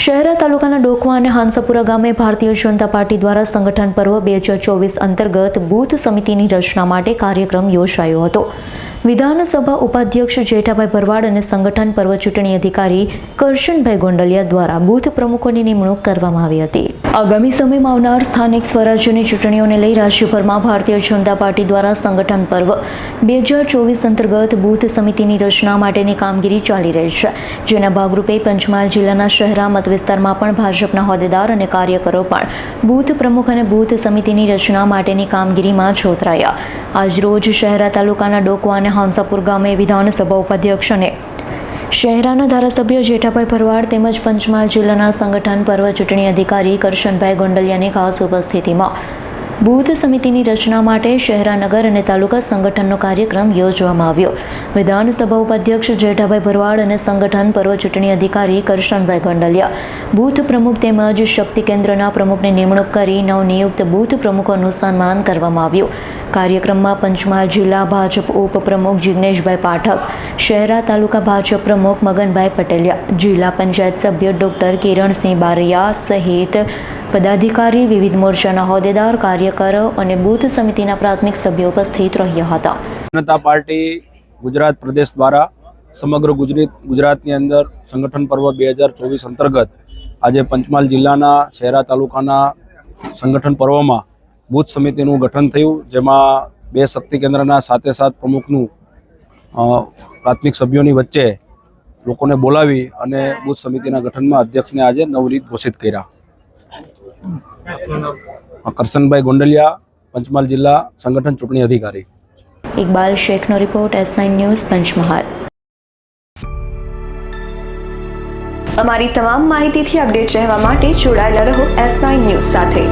શહેરા તાલુકાના ડોકવા અને હાંસાપુરા ગામે ભારતીય જનતા પાર્ટી દ્વારા સંગઠન પર્વ બે હજાર ચોવીસ અંતર્ગત બૂથ સમિતિની રચના માટે કાર્યક્રમ યોજાયો હતો. વિધાનસભા ઉપાધ્યક્ષ જેઠાભાઈ ભરવાડ અને સંગઠન પર્વ ચૂંટણી અધિકારી કરશનભાઈ ગોંડલિયા દ્વારા બૂથ પ્રમુખોની નિમણૂક કરવામાં આવી હતી. આગામી સમયમાં આવનાર સ્થાનિક સ્વરાજ્યની ચૂંટણીઓને લઈ રાજ્યભરમાં ભારતીય જનતા પાર્ટી દ્વારા સંગઠન પર્વ બે હજાર ચોવીસ અંતર્ગત બૂથ સમિતિની રચના માટેની કામગીરી ચાલી રહી છે, જેના ભાગરૂપે પંચમહાલ જિલ્લાના શહેરા મતવિસ્તારમાં પણ ભાજપના હોદ્દેદાર અને કાર્યકરો પણ બૂથ પ્રમુખ અને બૂથ સમિતિની રચના માટેની કામગીરીમાં જોતરાયા આજરોજ શહેરા તાલુકાના ડોકવા અને હાંસાપુર ગામે વિધાનસભા ઉપાધ્યક્ષ અને શહેરાના ધારાસભ્ય જેઠાભાઈ ભરવાડ તેમજ પંચમહાલ જિલ્લાના સંગઠન પર્વ ચૂંટણી અધિકારી કરશનભાઈ ગોંડલિયાની ખાસ ઉપસ્થિતિમાં બૂથ સમિતિની રચના માટે શહેરાનગર અને તાલુકા સંગઠનનો કાર્યક્રમ યોજવામાં આવ્યો. વિધાનસભા ઉપાધ્યક્ષ જેઠાભાઈ ભરવાડ અને સંગઠન પર્વ ચૂંટણી અધિકારી કરશનભાઈ ગોંડલિયા. બૂથ પ્રમુખ તેમજ શક્તિ કેન્દ્રના પ્રમુખની નિમણૂક કરી નવનિયુક્ત બૂથ પ્રમુખોનું સન્માન કરવામાં આવ્યું. કાર્યક્રમમાં પંચમહાલ જિલ્લા ભાજપ ઉપપ્રમુખ જિગ્નેશભાઈ પાઠક, શહેરા તાલુકા ભાજપ પ્રમુખ મગનભાઈ પટેલિયા, જિલ્લા પંચાયત સભ્ય ડોક્ટર કિરણસિંહ બારૈયા સહિત પદાધિકારી વિવિધ મોરચાના હોદ્દેદાર, કાર્યકરો અને બૂથ સમિતિના પ્રાથમિક સભ્યો ઉપસ્થિત રહ્યા હતા. જનતા પાર્ટી ગુજરાત પ્રદેશ દ્વારા સમગ્ર ગુજરાત ગુજરાતની અંદર સંગઠન પર્વ બે હજાર ચોવીસ અંતર્ગત આજે પંચમહાલ જિલ્લાના શહેરા તાલુકાના સંગઠન પર્વમાં બૂથ સમિતિનું ગઠન થયું, જેમાં બે શક્તિ કેન્દ્રના સાથે સાત પ્રમુખનું પ્રાથમિક સભ્યોની વચ્ચે લોકોને બોલાવી અને બૂથ સમિતિના ગઠનમાં અધ્યક્ષને આજે નવરીત ઘોષિત કર્યા. કરશનભાઈ ગોંડલિયા પંચમહાલ જિલ્લા સંગઠન ચૂંટણી અધિકારી. Iqbal શેખનો report S nine news Panchmahal. અમારી તમામ માહિતીથી અપડેટ રહેવા માટે જોડાયેલા રહો એસ નાઇન ન્યૂઝ સાથે.